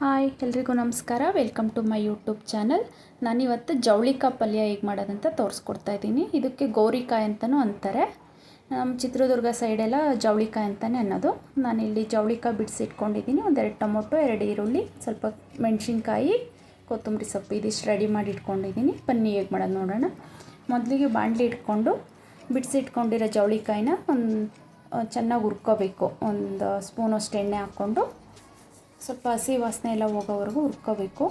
Hi, ಎಲ್ರಿಗೂ ನಮಸ್ಕಾರ. Welcome to my YouTube channel ನಾನಿವತ್ತು ಜವಳಿಕಾಯಿ ಪಲ್ಯ ಹೇಗೆ ಮಾಡೋದಂತ ತೋರಿಸ್ಕೊಡ್ತಾ ಇದ್ದೀನಿ. ಇದಕ್ಕೆ ಗೌರಿಕಾಯಿ ಅಂತಲೂ ಅಂತಾರೆ. ನಮ್ಮ ಚಿತ್ರದುರ್ಗ ಸೈಡೆಲ್ಲ ಜವಳಿಕಾಯಿ ಅಂತಲೇ ಅನ್ನೋದು. ನಾನಿಲ್ಲಿ ಜವಳಿಕಾಯಿ ಬಿಡಿಸಿಟ್ಕೊಂಡಿದ್ದೀನಿ ಒಂದೆರಡು ಟೊಮೊಟೊ, ಎರಡು ಈರುಳ್ಳಿ, ಸ್ವಲ್ಪ ಮೆಣಸಿನ್ಕಾಯಿ, ಕೊತ್ತಂಬರಿ ಸೊಪ್ಪು ಇದಿಷ್ಟು ರೆಡಿ ಮಾಡಿ ಇಟ್ಕೊಂಡಿದ್ದೀನಿ. ಪನ್ನಿ ಹೇಗೆ ಮಾಡೋದು ನೋಡೋಣ. ಮೊದಲಿಗೆ ಬಾಣಲಿ ಇಟ್ಕೊಂಡು ಬಿಡಿಸಿಟ್ಕೊಂಡಿರೋ ಜವಳಿಕಾಯಿನ ಒಂದು ಚೆನ್ನಾಗಿ ಹುರ್ಕೋಬೇಕು. ಒಂದು ಸ್ಪೂನಷ್ಟು ಎಣ್ಣೆ ಹಾಕ್ಕೊಂಡು ಸ್ವಲ್ಪ ಹಸಿ ವಾಸನೆ ಎಲ್ಲ ಹೋಗೋವರೆಗೂ ಹುರ್ಕೋಬೇಕು.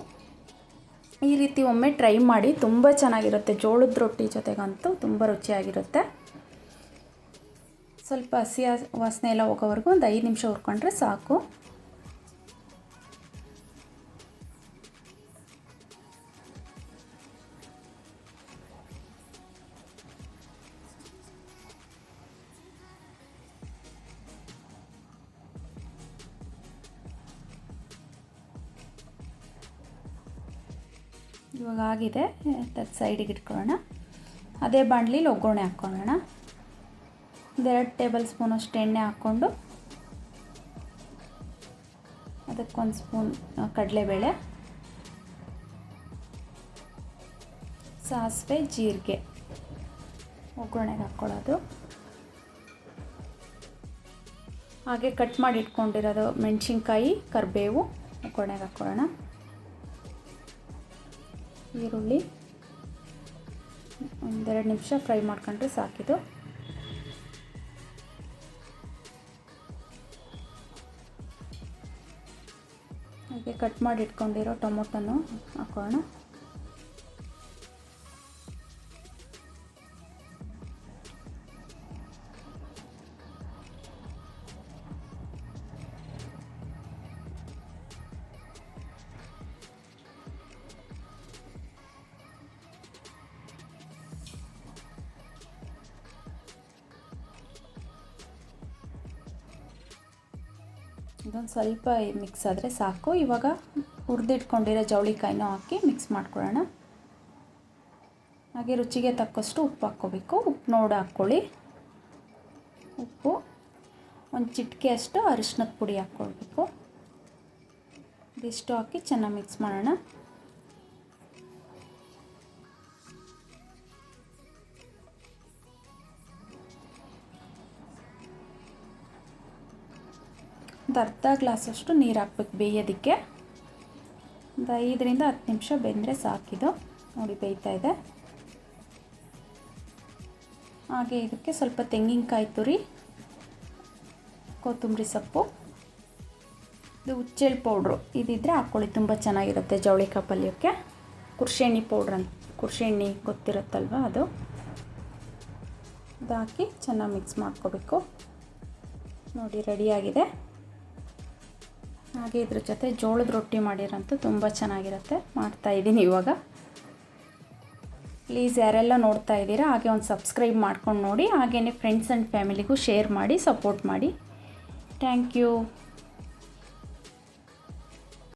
ಈ ರೀತಿ ಒಮ್ಮೆ ಟ್ರೈ ಮಾಡಿ, ತುಂಬ ಚೆನ್ನಾಗಿರುತ್ತೆ. ಜೋಳದ ರೊಟ್ಟಿ ಜೊತೆಗಂತೂ ತುಂಬ ರುಚಿಯಾಗಿರುತ್ತೆ. ಸ್ವಲ್ಪ ಹಸಿ ವಾಸನೆ ಎಲ್ಲ ಹೋಗೋವರೆಗೂ ಒಂದು ಐದು ನಿಮಿಷ ಹುರ್ಕೊಂಡ್ರೆ ಸಾಕು. ಇವಾಗ ಆಗಿದೆ. ಅದು ಸೈಡಿಗೆ ಇಟ್ಕೊಳ್ಳೋಣ. ಅದೇ ಬಾಣಲಿಲಿ ಒಗ್ಗರಣೆ ಹಾಕ್ಕೊಳ್ಳೋಣ. ಒಂದೆರಡು ಟೇಬಲ್ ಸ್ಪೂನಷ್ಟು ಎಣ್ಣೆ ಹಾಕ್ಕೊಂಡು, ಅದಕ್ಕೊಂದು ಸ್ಪೂನ್ ಕಡಲೆಬೇಳೆ, ಸಾಸಿವೆ, ಜೀರಿಗೆ ಒಗ್ಗರಣೆಗೆ ಹಾಕ್ಕೊಳ್ಳೋದು. ಹಾಗೆ ಕಟ್ ಮಾಡಿ ಇಟ್ಕೊಂಡಿರೋದು ಮೆಣಸಿನ್ಕಾಯಿ, ಕರಿಬೇವು ಒಗ್ಗರಣೆಗೆ ಹಾಕ್ಕೊಳ್ಳೋಣ. ಈರುಳ್ಳಿ. ಒಂದೆರಡು ನಿಮಿಷ ಫ್ರೈ ಮಾಡ್ಕೊಂಡ್ರೆ ಸಾಕಿದು ಹಾಗೆ ಕಟ್ ಮಾಡಿ ಇಟ್ಕೊಂಡಿರೋ ಟೊಮೊಟೊನು ಹಾಕೋಣ. ಇದೊಂದು ಸ್ವಲ್ಪ ಮಿಕ್ಸ್ ಆದರೆ ಸಾಕು. ಇವಾಗ ಹುರಿದಿಟ್ಕೊಂಡಿರೋ ಜವಳಿಕಾಯಿನೂ ಹಾಕಿ ಮಿಕ್ಸ್ ಮಾಡ್ಕೊಳ್ಳೋಣ. ಹಾಗೆ ರುಚಿಗೆ ತಕ್ಕಷ್ಟು ಉಪ್ಪು ಹಾಕ್ಕೋಬೇಕು. ಉಪ್ಪು ನೋಡಿ ಹಾಕ್ಕೊಳ್ಳಿ. ಉಪ್ಪು, ಒಂದು ಚಿಟಿಕೆ ಅಷ್ಟು ಅರಿಶಿನದ ಪುಡಿ ಹಾಕ್ಕೊಳ್ಬೇಕು. ಇದಿಷ್ಟು ಹಾಕಿ ಚೆನ್ನಾಗಿ ಮಿಕ್ಸ್ ಮಾಡೋಣ. ಒಂದು ಅರ್ಧ ಗ್ಲಾಸಷ್ಟು ನೀರು ಹಾಕ್ಬೇಕು ಬೇಯೋದಕ್ಕೆ. ಒಂದು ಐದರಿಂದ ಹತ್ತು ನಿಮಿಷ ಬೆಂದರೆ ಸಾಕಿದು ನೋಡಿ ಬೇಯ್ತಾ ಇದೆ. ಹಾಗೆ ಇದಕ್ಕೆ ಸ್ವಲ್ಪ ತೆಂಗಿನಕಾಯಿ ತುರಿ, ಕೊತ್ತಂಬರಿ ಸೊಪ್ಪು, ಇದು ಹುಚ್ಚೆಳ್ಳು ಪೌಡ್ರು. ಇದಿದ್ದರೆ ಹಾಕ್ಕೊಳ್ಳಿ ತುಂಬ ಚೆನ್ನಾಗಿರುತ್ತೆ ಜವಳಿಕಾಯಿ ಪಲ್ಯಕ್ಕೆ ಕುರ್ಷೆಣ್ಣೆ ಪೌಡ್ರ್ ಅಂತ ಕುರ್ಷೆಣ್ಣೆ ಗೊತ್ತಿರುತ್ತಲ್ವ ಅದು? ಅದು ಹಾಕಿ ಚೆನ್ನಾಗಿ ಮಿಕ್ಸ್ ಮಾಡ್ಕೋಬೇಕು. ನೋಡಿ ರೆಡಿಯಾಗಿದೆ ಹಾಗೆ ಇದ್ರ ಜೊತೆ ಜೋಳದ ರೊಟ್ಟಿ ಮಾಡಿರೋಂಥ ತುಂಬ ಚೆನ್ನಾಗಿರುತ್ತೆ ಮಾಡ್ತಾಯಿದ್ದೀನಿ ಇವಾಗ. ಪ್ಲೀಸ್ ಯಾರೆಲ್ಲ ನೋಡ್ತಾ ಇದ್ದೀರಾ, ಹಾಗೆ ಒಂದು ಸಬ್ಸ್ಕ್ರೈಬ್ ಮಾಡ್ಕೊಂಡು ನೋಡಿ ಹಾಗೆಯೇ ಫ್ರೆಂಡ್ಸ್ ಆ್ಯಂಡ್ ಫ್ಯಾಮಿಲಿಗೂ ಶೇರ್ ಮಾಡಿ ಸಪೋರ್ಟ್ ಮಾಡಿ. Thank you